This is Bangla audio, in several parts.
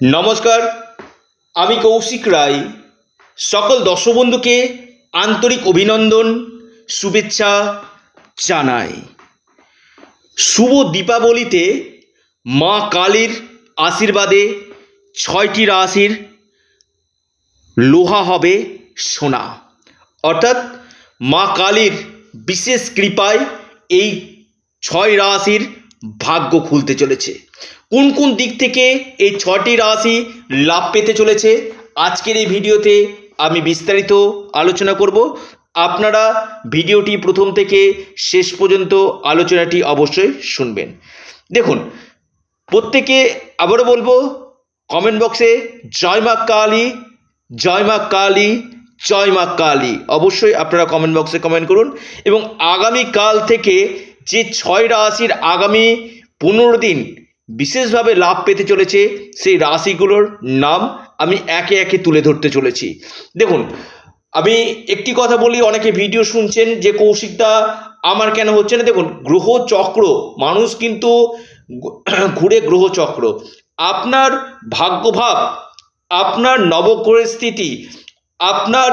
নমস্কার, আমি কৌশিক রায়। সকল দর্শক বন্ধুকে আন্তরিক অভিনন্দন, শুভেচ্ছা জানাই। শুভ দীপাবলিতে মা কালীর আশীর্বাদে ছয়টি রাশির লোহা হবে সোনা। অর্থাৎ মা কালীর বিশেষ কৃপায় এই ছয় রাশির ভাগ্য খুলতে চলেছে। কোন কোন দিক থেকে এই ছটি রাশি লাভ পেতে চলেছে? আজকের এই ভিডিওতে আমি বিস্তারিত আলোচনা করব। আপনারা ভিডিওটি প্রথম থেকে শেষ পর্যন্ত আলোচনাটি অবশ্যই শুনবেন। দেখুন, প্রত্যেকে আবারও বলব কমেন্ট বক্সে জয় মা কালী, জয় মা কালী, জয় মা কালী। অবশ্যই আপনারা কমেন্ট বক্সে কমেন্ট করুন এবং আগামীকাল থেকে যে ছয় রাশির আগামী পনেরো দিন বিশেষভাবে লাভ পেতে চলেছে সেই রাশিগুলোর নাম আমি একে একে তুলে ধরতে চলেছি। দেখুন, আমি একটি কথা বলি, অনেকে ভিডিও শুনছেন যে কৌশিকদা আমার কেন হচ্ছে না? দেখুন, গ্রহ চক্র, মানুষ কিন্তু ঘুরে গ্রহ চক্র। আপনার ভাগ্যভাব, আপনার নবগ্রহের স্থিতি, আপনার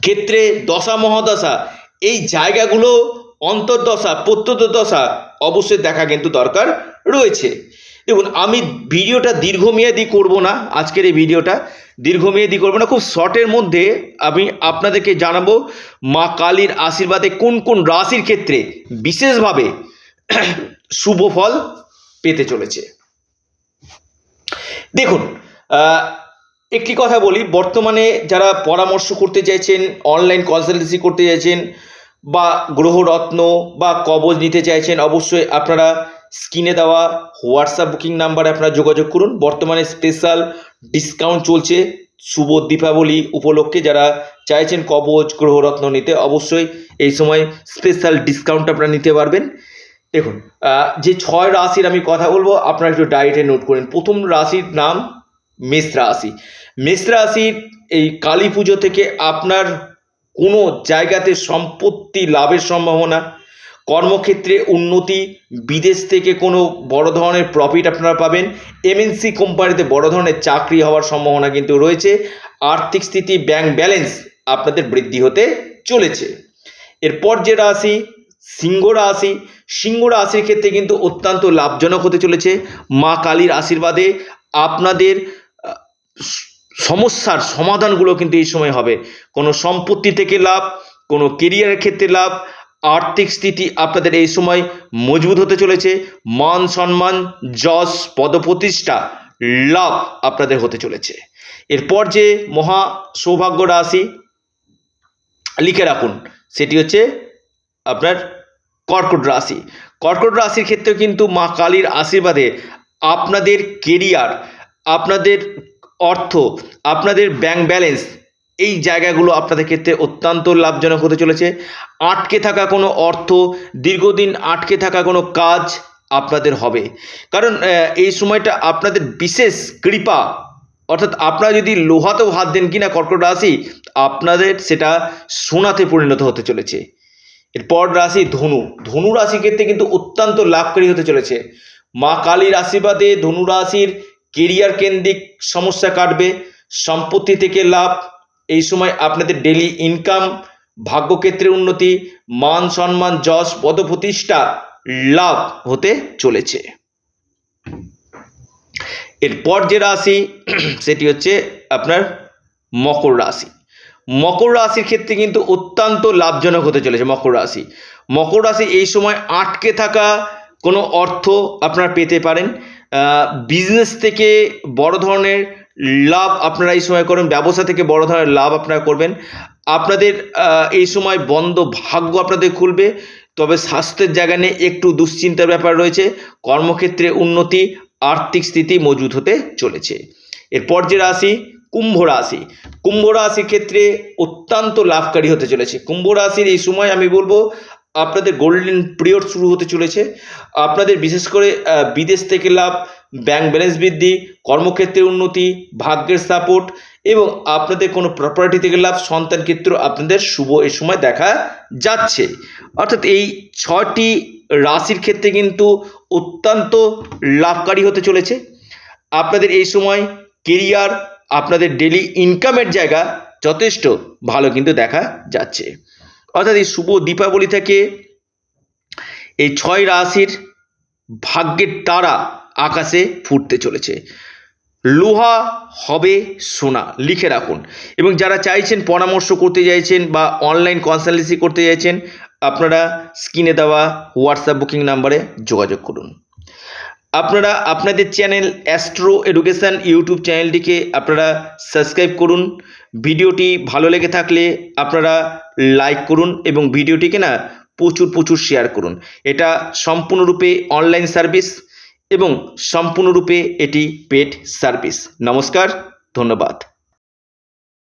ক্ষেত্রে দশা মহাদশা, এই জায়গাগুলো অন্তর্দশা প্রত্যন্ত দশা অবশ্যই দেখা কিন্তু দরকার রয়েছে। দেখুন, আমি ভিডিওটা দীর্ঘমেয়াদী করব না, আজকের এই ভিডিওটা দীর্ঘমেয়াদী করব না, খুব শর্টের মধ্যে আমি আপনাদেরকে জানাব মা কালীর আশীর্বাদে কোন কোন রাশির ক্ষেত্রে বিশেষভাবে শুভ ফল পেতে চলেছে। দেখুন একটি কথা বলি, বর্তমানে যারা পরামর্শ করতে চাইছেন অনলাইন কনসালটেন্সি করতে চাইছেন বা গ্রহরত্ন বা কবজ নিতে চাইছেন, অবশ্যই আপনারা স্ক্রিনে দেওয়া হোয়াটসঅ্যাপ বুকিং নাম্বারে আপনারা যোগাযোগ করুন। বর্তমানে স্পেশাল ডিসকাউন্ট চলছে শুভ দীপাবলি উপলক্ষে। যারা চাইছেন কবজ, গ্রহরত্ন নিতে, অবশ্যই এই সময় স্পেশাল ডিসকাউন্ট আপনারা নিতে পারবেন। দেখুন যে ছয় রাশির আমি কথা বলব, আপনারা একটু ডায়েটে নোট করেন। প্রথম রাশির নাম মেষ রাশি। মেষ রাশির এই কালী পুজো থেকে আপনার কোনো জায়গাতে সম্পত্তি লাভের সম্ভাবনা, কর্মক্ষেত্রে উন্নতি, বিদেশ থেকে কোনো বড় ধরনের প্রফিট আপনারা পাবেন এমএনসি কোম্পানিতে বড় ধরনের চাকরি হওয়ার সম্ভাবনা কিন্তু রয়েছে, আর্থিক স্থিতি ব্যাংক ব্যালেন্স আপনাদের বৃদ্ধি হতে চলেছে। এরপর যে রাশি, সিংহ রাশি, সিংহ রাশির ক্ষেত্রে কিন্তু অত্যন্ত লাভজনক হতে চলেছে। মা কালীর আশীর্বাদে আপনাদের সমস্যার সমাধানগুলো কিন্তু এই সময় হবে। কোনো সম্পত্তি থেকে লাভ, কোনো কেরিয়ারের ক্ষেত্রে লাভ, আর্থিক স্থিতি আপনাদের এই সময় মজবুত হতে চলেছে। মান সম্মান, যশ, পদপ্রতিষ্ঠা, লাভ আপনাদের হতে চলেছে। এরপর যে মহা সৌভাগ্য রাশি, লিখে রাখুন, সেটি হচ্ছে আপনার কর্কট রাশি। কর্কট রাশির ক্ষেত্রেও কিন্তু মা কালীর আশীর্বাদে আপনাদের কেরিয়ার আপনাদের অর্থ, আপনাদের ব্যাংক ব্যালেন্স এই জায়গাগুলো আপনাদের ক্ষেত্রে অত্যন্ত লাভজনক হতে চলেছে। আটকে থাকা কোনো অর্থ, দীর্ঘদিন আটকে থাকা কোনো কাজ আপনাদের হবে। কারণ এই সময়টা আপনাদের বিশেষ কৃপা, অর্থাৎ আপনারা যদি লোহাতেও হাত দেন কিনা কর্কট রাশি, আপনাদের সেটা সোনাতে পরিণত হতে চলেছে। এরপর রাশি ধনু ধনু রাশির ক্ষেত্রে কিন্তু অত্যন্ত লাভকারী হতে চলেছে। মা কালীর আশীর্বাদে ধনু রাশির কেরিয়ার কেন্দ্রিক সমস্যা কাটবে, সম্পত্তি থেকে লাভ, এই সময় আপনাদের ডেলি ইনকাম ভাগ্যক্ষেত্রে উন্নতি, মান সম্মান, যশ, পদপ্রতিষ্ঠা, লাভ হতে চলেছে। এরপর যে রাশি, সেটি হচ্ছে আপনার মকর রাশি। মকর রাশির ক্ষেত্রে কিন্তু অত্যন্ত লাভজনক হতে চলেছে মকর রাশি। মকর রাশি এই সময় আটকে থাকা কোনো অর্থ আপনারা পেতে পারেন। বিজনেস থেকে বড় ধরনের লাভ আপনারা এই সময় করবেন, ব্যবসা থেকে বড় ধরনের লাভ আপনারা করবেন। আপনাদের এই সময় বন্ধ ভাগ্য আপনাদের খুলবে, তবে স্বাস্থ্যের জায়গা নিয়ে একটু দুশ্চিন্তার ব্যাপার রয়েছে। কর্মক্ষেত্রে উন্নতি, আর্থিক স্থিতি মজবুত হতে চলেছে। এরপর যে রাশি, কুম্ভ রাশি। কুম্ভ রাশির ক্ষেত্রে অত্যন্ত লাভকারী হতে চলেছে। কুম্ভ রাশির এই সময় আমি বলব আপনাদের গোল্ডেন পিরিয়ড শুরু হতে চলেছে। আপনাদের বিশেষ করে বিদেশ থেকে লাভ ব্যাংক ব্যালেন্স বৃদ্ধি কর্মক্ষেত্রে উন্নতি, ভাগ্যের সাপোর্ট এবং আপনাদের কোনো প্রপার্টি থেকে লাভ, সন্তান ক্ষেত্র আপনাদের শুভ এই সময় দেখা যাচ্ছে। অর্থাৎ এই ছটি রাশির ক্ষেত্রে কিন্তু অত্যন্ত লাভকারী হতে চলেছে। আপনাদের এই সময় কেরিয়ার আপনাদের ডেলি ইনকামের জায়গা যথেষ্ট ভালো কিন্তু দেখা যাচ্ছে। অর্থাৎ এই শুভ দীপাবলি থেকে এই ছয় রাশির ভাগ্যের তারা আকাশে ফুটতে চলেছে। লোহা হবে সোনা, লিখে রাখুন। এবং যারা চাইছেন পরামর্শ করতে চাইছেন বা অনলাইন কনসালটেন্সি করতে চাইছেন, আপনারা স্ক্রিনে দেওয়া হোয়াটসঅ্যাপ বুকিং নাম্বারে যোগাযোগ করুন। আপনারা আপনাদের চ্যানেল অ্যাস্ট্রো এডুকেশান ইউটিউব চ্যানেলটিকে আপনারা সাবস্ক্রাইব করুন। ভিডিওটি ভালো লেগে থাকলে আপনারা লাইক করুন এবং ভিডিওটিকে না প্রচুর প্রচুর শেয়ার করুন। এটা সম্পূর্ণরূপে অনলাইন সার্ভিস এবং সম্পূর্ণরূপে এটি পেড সার্ভিস। নমস্কার, ধন্যবাদ।